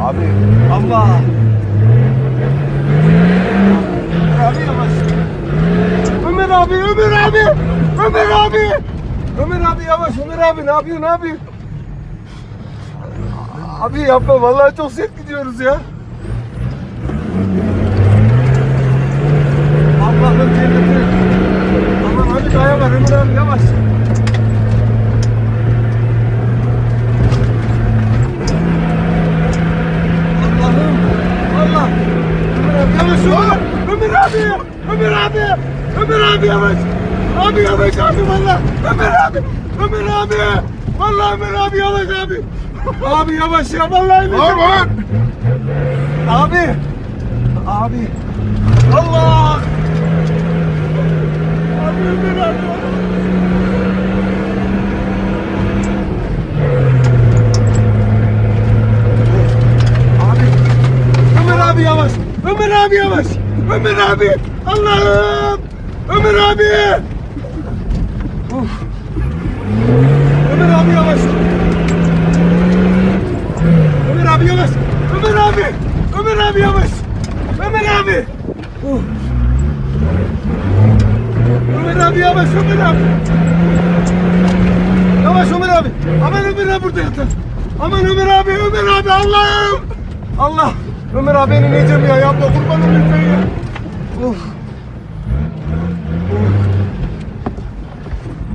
Abi Allah. Abi yavaş. Ömer abi, Ömer abi. Ömer abi. Ömer abi yavaş. Ömer abi ne yapıyor, ne yapıyor? Abi yapma vallahi çok sert gidiyoruz ya. Allah'ım cenneti. Aman abi daya var Ömer abi yavaş. Allah'ım. Allah. Ömer abi yavaş Ömer. Ömer abi. Ömer abi. Ömer abi yavaş. Abi yavaş abi valla. Ömer abi. Ömer abi. Vallahi Ömer abi yavaş abi. Abi yavaş ya vallahi. Var var. Abi. Abi. Allah. Abi Ömer abi. Abi. Ömer abi yavaş. Ömer abi yavaş. Ömer abi. Allah'ım. Ömer abi. Uf. Ömer abi yavaş. Ömer abi yavaş. Ömer abi. Ömer abi yavaş. Ömer abi. Uf. Ömer abi yavaş Ömer abi. Yavaş Ömer abi. Aman Ömer abi burada yatar. Aman Ömer abi Ömer abi Allah'ım. Allah. Ömer abi beni neyeceğim ya yapma kurbanım lütfen ya. Of. Of.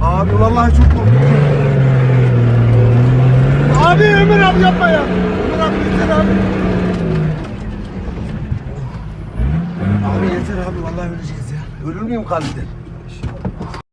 Abi vallahi çok korktum. Abi Ömer abi yapma ya. Ömer abi yeter abi. Abi yeter abi vallahi öleceğiz ya. Ölür müyüm kalbiden?